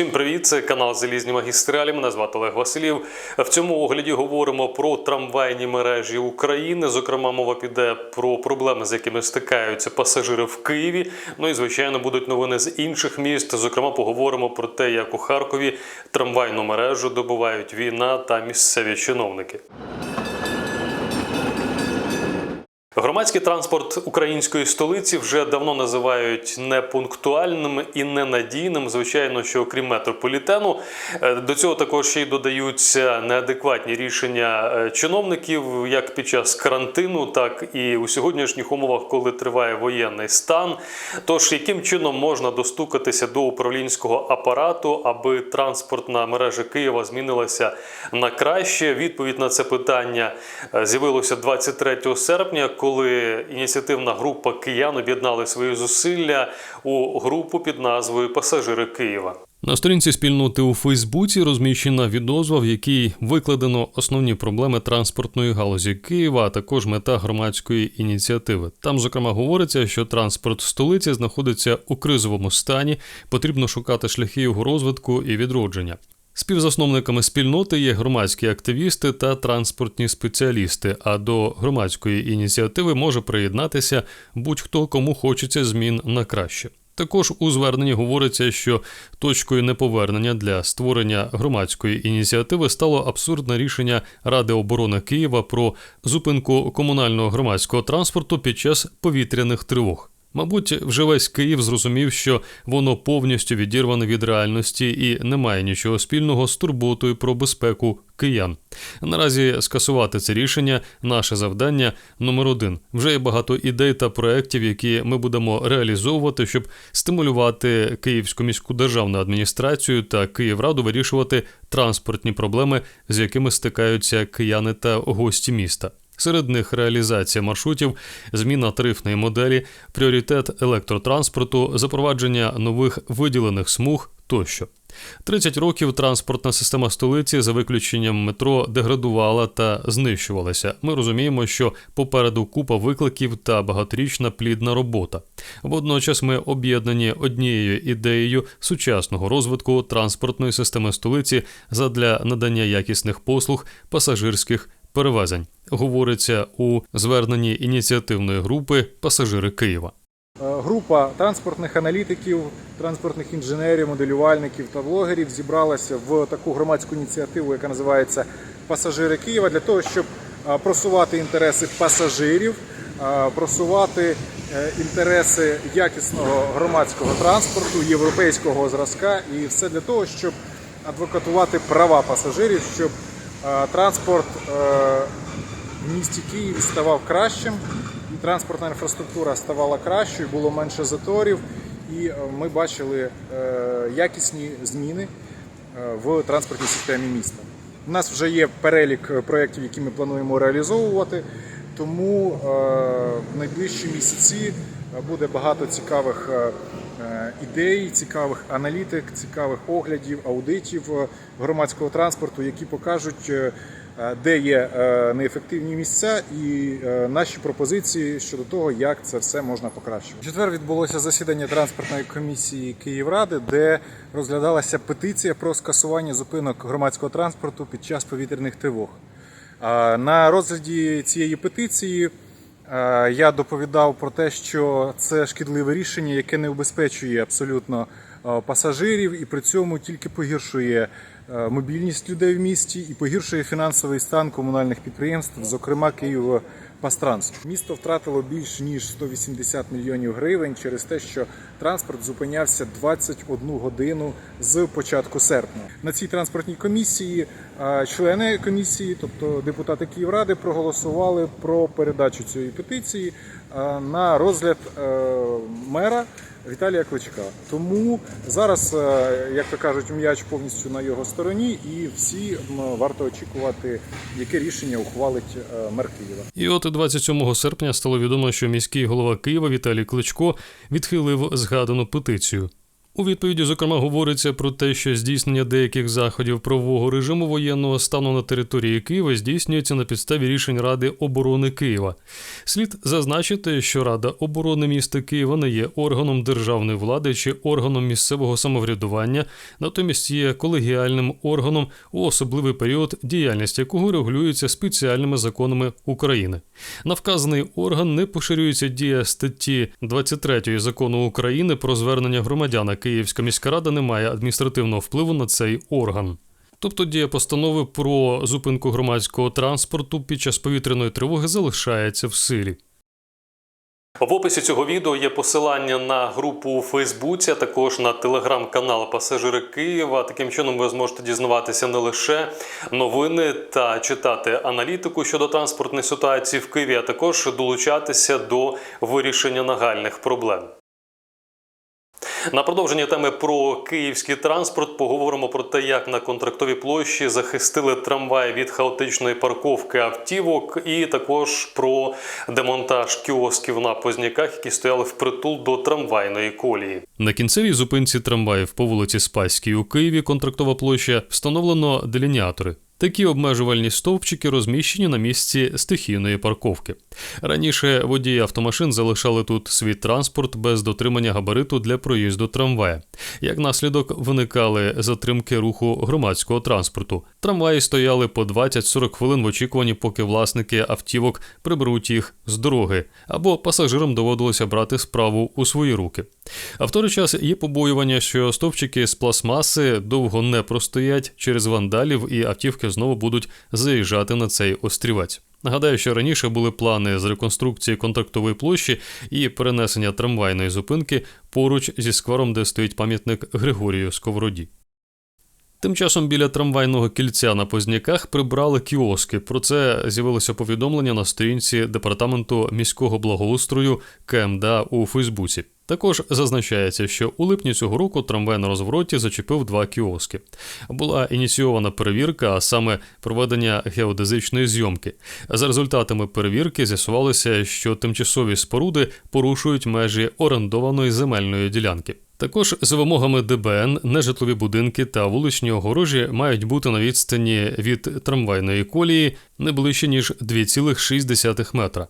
Всім привіт! Це канал Залізні магістралі. Мене звати Олег Василів. В цьому огляді говоримо про трамвайні мережі України. Зокрема, мова піде про проблеми, з якими стикаються пасажири в Києві. Ну і звичайно будуть новини з інших міст. Зокрема, поговоримо про те, як у Харкові трамвайну мережу добувають війна та місцеві чиновники. Громадський транспорт української столиці вже давно називають непунктуальним і ненадійним. Звичайно, що окрім метрополітену, е, до цього також ще й додаються неадекватні рішення е, чиновників як під час карантину, так і у сьогоднішніх умовах, коли триває воєнний стан. Тож яким чином можна достукатися до управлінського апарату, аби транспортна мережа Києва змінилася на краще? Відповідь на це питання е, з'явилося 23 серпня, коли ініціативна група киян об'єднали свої зусилля у групу під назвою Пасажири Києва. На сторінці спільноти у Фейсбуці розміщена відозва, в якій викладено основні проблеми транспортної галузі Києва, а також мета громадської ініціативи. Там, зокрема, говориться, що транспорт столиці знаходиться у кризовому стані, потрібно шукати шляхи його розвитку і відродження. Співзасновниками спільноти є громадські активісти та транспортні спеціалісти. А до громадської ініціативи може приєднатися будь-хто, кому хочеться змін на краще. Також у зверненні говориться, що точкою неповернення для створення громадської ініціативи стало абсурдне рішення Ради оборони Києва про зупинку комунального громадського транспорту під час повітряних тривог. Мабуть, вже весь Київ зрозумів, що воно повністю відірване від реальності і не має нічого спільного з турботою про безпеку киян. Наразі скасувати це рішення наше завдання номер один. Вже є багато ідей та проєктів, які ми будемо реалізовувати, щоб стимулювати Київську міську державну адміністрацію та Київраду вирішувати транспортні проблеми, з якими стикаються кияни та гості міста. Серед них реалізація маршрутів, зміна тарифної моделі, пріоритет електротранспорту, запровадження нових виділених смуг тощо. 30 років транспортна система столиці за виключенням метро деградувала та знищувалася. Ми розуміємо, що попереду купа викликів та багаторічна плідна робота. Водночас ми об'єднані однією ідеєю сучасного розвитку транспортної системи столиці задля надання якісних послуг пасажирських перевезень. Говориться у зверненні ініціативної групи Пасажири Києва. Е, Група транспортних аналітиків, транспортних інженерів, моделювальників та блогерів зібралася в таку громадську ініціативу, яка називається Пасажири Києва, для того, щоб е, просувати інтереси пасажирів, е, просувати інтереси якісного громадського транспорту, європейського зразка, і все для того, щоб адвокатувати права пасажирів, щоб транспорт е, в місті Києві ставав кращим, і транспортна інфраструктура ставала кращою, було менше заторів, і е, ми бачили е, якісні зміни е, в транспортній системі міста. У нас вже є перелік е, проєктів, які ми плануємо реалізовувати, тому е, в найближчі місяці е, буде багато цікавих е, е, ідей, цікавих аналітик, цікавих оглядів, аудитів е, громадського транспорту, які покажуть, е, е, де є е, неефективні місця, і е, наші пропозиції щодо того, як це все можна покращувати. В Четвер відбулося засідання транспортної комісії Київради, де розглядалася петиція про скасування зупинок громадського транспорту під час повітряних тривог. На розгляді цієї петиції е, я доповідав про те, що це шкідливе рішення, яке не обезпечує абсолютно е, пасажирів і при цьому тільки погіршує е, мобільність людей в місті і погіршує фінансовий стан комунальних підприємств, зокрема Київпастранс. Місто втратило більш ніж 180 мільйонів гривень через те, що транспорт зупинявся 21 годину з початку серпня. На цій транспортній комісії члени комісії, тобто депутати Київради, проголосували про передачу цієї петиції на розгляд е, мера. Віталія Кличка. Тому зараз, е, як то кажуть, м'яч повністю на його стороні, і всі варто очікувати, яке рішення ухвалить е, мер Києва. І от 27 серпня стало відомо, що міський голова Києва Віталій Кличко відхилив згадану петицію. У відповіді, зокрема, говориться про те, що здійснення деяких заходів правового режиму воєнного стану на території Києва здійснюється на підставі рішень Ради оборони Києва. Слід зазначити, що Рада оборони міста Києва не є органом державної влади чи органом місцевого самоврядування, натомість є колегіальним органом у особливий період, діяльність якого регулюється спеціальними законами України. На вказаний орган не поширюється дія статті 23 закону України про звернення громадян. Київська міська рада не має адміністративного впливу на цей орган. Тобто дія постанови про зупинку громадського транспорту під час повітряної тривоги залишається в силі. В описі цього відео є посилання на групу у Фейсбуці, а також на телеграм-канал Пасажири Києва. Таким чином ви зможете дізнаватися не лише новини та читати аналітику щодо транспортної ситуації в Києві, а також долучатися до вирішення нагальних проблем. На продовження теми про київський транспорт поговоримо про те, як на контрактовій площі захистили трамвай від хаотичної парковки автівок, і також про демонтаж кіосків на позняках, які стояли впритул до трамвайної колії. На кінцевій зупинці трамваїв по вулиці Спаській у Києві контрактова площа встановлено делініатори. Такі обмежувальні стовпчики розміщені на місці стихійної парковки. Раніше водії автомашин залишали тут свій транспорт без дотримання габариту для проїзду трамвая. Як наслідок виникали затримки руху громадського транспорту. Трамваї стояли по 20-40 хвилин в очікуванні, поки власники автівок приберуть їх з дороги, або пасажирам доводилося брати справу у свої руки. А в той час є побоювання, що стовпчики з пластмаси довго не простоять через вандалів і автівки знову будуть заїжджати на цей острівець. Нагадаю, що раніше були плани з реконструкції контрактової площі і перенесення трамвайної зупинки поруч зі сквером, де стоїть пам'ятник Григорію Сковороді. Тим часом біля трамвайного кільця на Позняках прибрали кіоски. Про це з'явилося повідомлення на сторінці департаменту міського благоустрою КМДА у Фейсбуці. Також зазначається, що у липні цього року трамвай на розвороті зачепив два кіоски. Була ініційована перевірка, а саме проведення геодезичної зйомки. За результатами перевірки з'ясувалося, що тимчасові споруди порушують межі орендованої земельної ділянки. Також за вимогами ДБН нежитлові будинки та вуличні огорожі мають бути на відстані від трамвайної колії не ближче ніж 2,6 метра.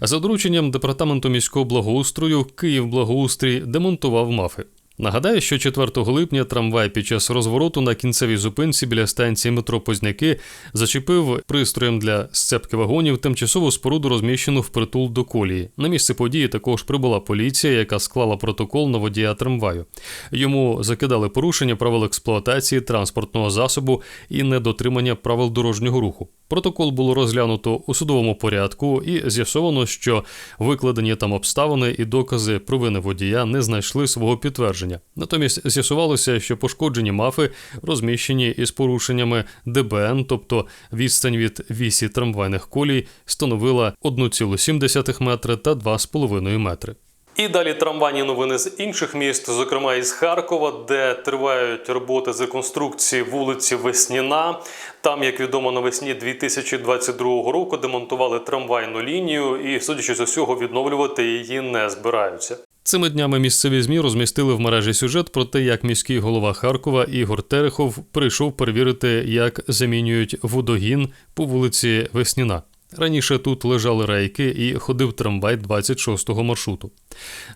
За дорученням департаменту міського благоустрою Київ благоустрій демонтував мафи. Нагадаю, що 4 липня трамвай під час розвороту на кінцевій зупинці біля станції метро Позняки зачепив пристроєм для сцепки вагонів тимчасову споруду, розміщену впритул до колії. На місце події також прибула поліція, яка склала протокол на водія трамваю. Йому закидали порушення правил експлуатації транспортного засобу і недотримання правил дорожнього руху. Протокол було розглянуто у судовому порядку і з'ясовано, що викладені там обставини і докази провини водія не знайшли свого підтвердження. Натомість з'ясувалося, що пошкоджені мафи розміщені із порушеннями ДБН, тобто відстань від вісі трамвайних колій становила 1,7 метри та 2,5 метри. І далі трамвайні новини з інших міст, зокрема із Харкова, де тривають роботи з реконструкції вулиці Весніна. Там, як відомо, навесні 2022 року демонтували трамвайну лінію і, судячи з усього, відновлювати її не збираються. Цими днями місцеві змі розмістили в мережі сюжет про те, як міський голова Харкова Ігор Терехов прийшов перевірити, як замінюють водогін по вулиці Весніна. Раніше тут лежали рейки і ходив трамвай 26-го маршруту.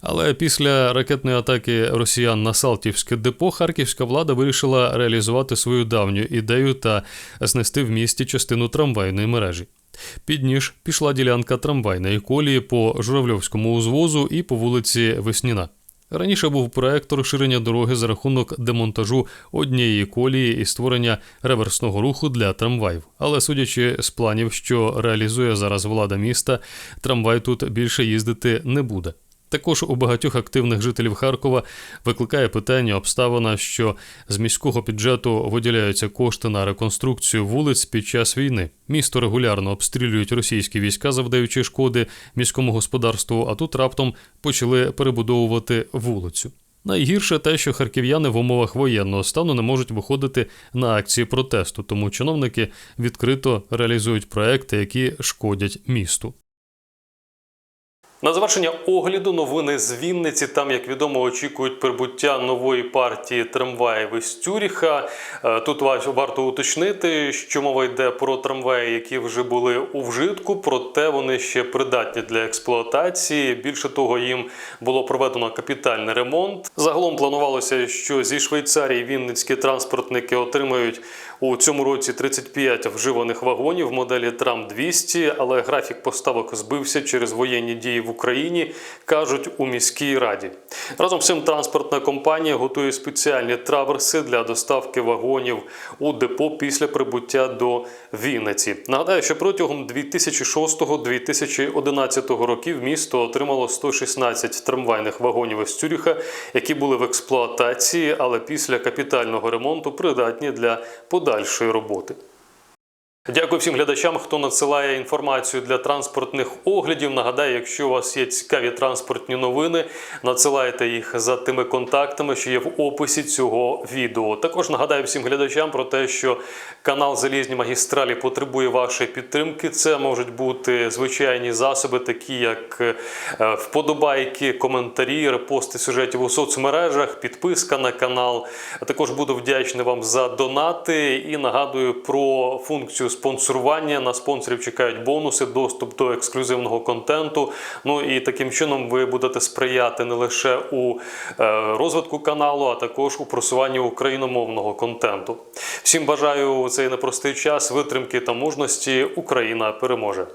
Але після ракетної атаки росіян на Салтівське депо харківська влада вирішила реалізувати свою давню ідею та знести в місті частину трамвайної мережі. Під ніж пішла ділянка трамвайної колії по Журавльовському узвозу і по вулиці Весніна. Раніше був проект розширення дороги за рахунок демонтажу однієї колії і створення реверсного руху для трамваїв. Але судячи з планів, що реалізує зараз влада міста, трамвай тут більше їздити не буде. Також у багатьох активних жителів Харкова викликає питання обставина, що з міського бюджету виділяються кошти на реконструкцію вулиць під час війни. Місто регулярно обстрілюють російські війська, завдаючи шкоди міському господарству, а тут раптом почали перебудовувати вулицю. Найгірше те, що харків'яни в умовах воєнного стану не можуть виходити на акції протесту, тому чиновники відкрито реалізують проекти, які шкодять місту. На завершення огляду новини з Вінниці. Там, як відомо, очікують прибуття нової партії трамваїв із Тюріха. Е, Тут ва- варто уточнити, що мова йде про трамваї, які вже були у вжитку, проте вони ще придатні для експлуатації. Більше того, їм було проведено капітальний ремонт. Загалом планувалося, що зі Швейцарії вінницькі транспортники отримають у цьому році 35 вживаних вагонів моделі Трам 200, але графік поставок збився через воєнні дії в Україні, кажуть у міській раді. Разом з цим транспортна компанія готує спеціальні траверси для доставки вагонів у депо після прибуття до Вінниці. Нагадаю, що протягом 2006-2011 років місто отримало 116 трамвайних вагонів із Цюріха, які були в експлуатації, але після капітального ремонту придатні для подальшої роботи. Дякую всім глядачам, хто надсилає інформацію для транспортних оглядів. Нагадаю, якщо у вас є цікаві транспортні новини, надсилайте їх за тими контактами, що є в описі цього відео. Також нагадаю всім глядачам про те, що канал Залізні магістралі потребує вашої підтримки. Це можуть бути звичайні засоби, такі як е, вподобайки, коментарі, репости сюжетів у соцмережах, підписка на канал. Також буду вдячний вам за донати і нагадую про функцію спонсорування. На спонсорів чекають бонуси, доступ до ексклюзивного контенту. Ну і таким чином ви будете сприяти не лише у е, розвитку каналу, а також у просуванні україномовного контенту. Всім бажаю у цей непростий час витримки та мужності. Україна переможе.